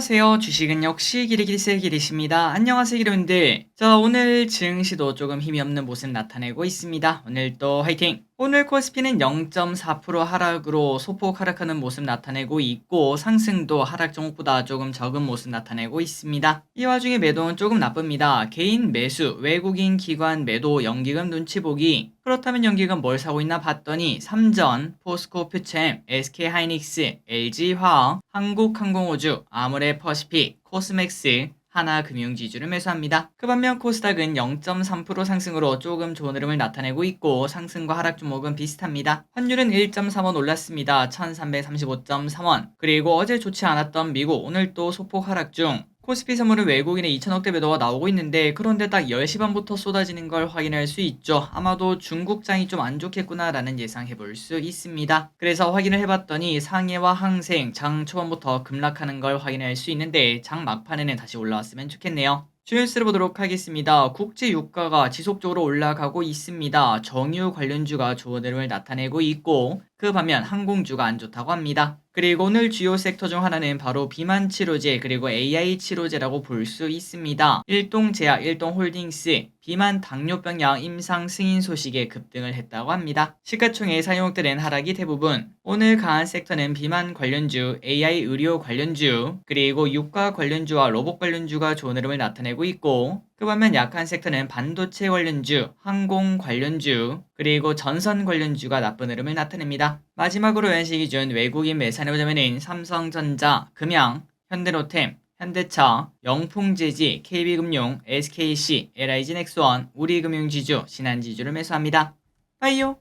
안녕하세요. 주식은 역시 기리기리스의 기리십니다. 안녕하세요, 기리분들. 자, 오늘 증시도 조금 힘이 없는 모습 나타내고 있습니다. 오늘도 화이팅! 오늘 코스피는 0.4% 하락으로 소폭 하락하는 모습 나타내고 있고 상승도 하락 종목보다 조금 적은 모습 나타내고 있습니다. 이 와중에 매도는 조금 나쁩니다. 개인 매수, 외국인 기관 매도, 연기금 눈치 보기. 그렇다면 연기금 뭘 사고 있나 봤더니 삼전, 포스코 퓨챔, SK 하이닉스, LG 화학, 한국항공우주, 아모레 퍼시픽, 코스맥스, 하나금융지주를 매수합니다. 그 반면 코스닥은 0.3% 상승으로 조금 좋은 흐름을 나타내고 있고 상승과 하락 종목은 비슷합니다. 환율은 1.3원 올랐습니다. 1335.3원. 그리고 어제 좋지 않았던 미국 오늘 또 소폭 하락 중 코스피 선물은 외국인의 2천억대 매도가 나오고 있는데 그런데 딱 10시 반부터 쏟아지는 걸 확인할 수 있죠. 아마도 중국장이 좀 안 좋겠구나라는 예상해 볼 수 있습니다. 그래서 확인을 해봤더니 상해와 항생 장 초반부터 급락하는 걸 확인할 수 있는데 장 막판에는 다시 올라왔으면 좋겠네요. 주유스를 보도록 하겠습니다. 국제 유가가 지속적으로 올라가고 있습니다. 정유 관련주가 좋은 흐름을 나타내고 있고 그 반면 항공주가 안 좋다고 합니다. 그리고 오늘 주요 섹터 중 하나는 바로 비만 치료제 그리고 AI 치료제라고 볼 수 있습니다. 일동제약, 일동홀딩스, 비만 당뇨병 약 임상 승인 소식에 급등을 했다고 합니다. 시가총액 사용들은 하락이 대부분. 오늘 강한 섹터는 비만 관련주, AI 의료 관련주, 그리고 유가 관련주와 로봇 관련주가 좋은 흐름을 나타내고 있고 그 반면 약한 섹터는 반도체 관련주, 항공 관련주, 그리고 전선 관련주가 나쁜 흐름을 나타냅니다. 마지막으로 연시 기준 외국인 매산에 보자면은 삼성전자, 금양, 현대로템, 현대차, 영풍제지, KB금융, SKC, LIG 넥스원, 우리금융지주, 신한지주를 매수합니다. 빠이요!